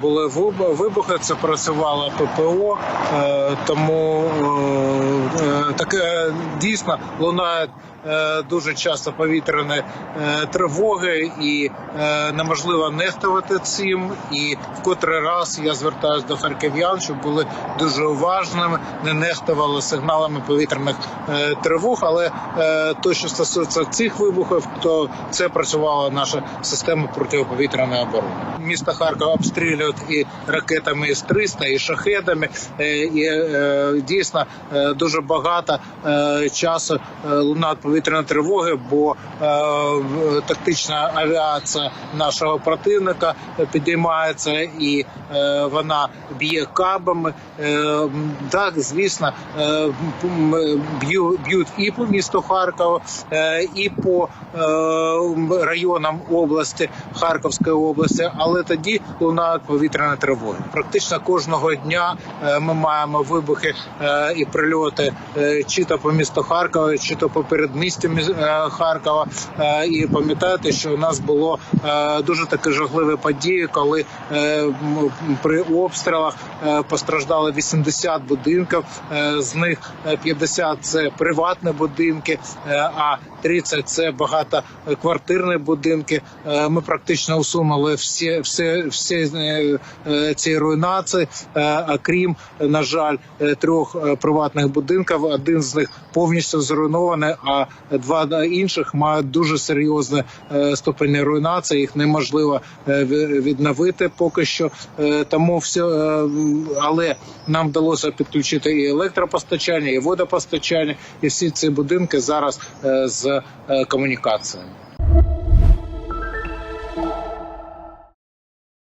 Були вибухи, це працювало ППО, е, тому е, е, таке дійсно лунають дуже часто повітряні е, тривоги, і е, неможливо нехтувати цим. І в котрий раз я звертаюся до харків'ян, щоб були дуже уважними, не нехтували сигналами повітряних е, тривог. Але е, то, що стосується цих вибухів, то це працювала наша система протиповітряної оборони. Місто Харків обстрілюють і ракетами С-300, і шахедами. Е, І е, дійсно е, дуже багато е, часу е, лунають повітряні тривоги, бо е, тактична авіація нашого противника підіймається і е, вона б'є кабами. Е, Так, звісно, е, б'ю- б'ють і по місту Харкова, е, і по е, районам області Харківської області, але тоді лунають повітряні тривоги. Практично кожного дня е, ми маємо вибухи е, і прильоти е, чи то по місту Харкова, чи то по передмістю міс- е, Харкова. Е, І пам'ятаєте, що у нас було е, дуже такі жахливі події, коли при обстрілах постраждали 80 будинків, з них е, 50 – це приватні будинки, а 30 – це багатоквартирні будинки. Ми практично усунули всі, всі, всі ці руйнації, окрім, на жаль, трьох приватних будинків. Один з них повністю зруйнований, а два інших мають дуже серйозні е, ступені руйнації. Їх неможливо е, відновити поки що. Е, Тому все, е, але нам вдалося підключити і електропостачання, і водопостачання, і всі ці будинки зараз е, з е, комунікаціями.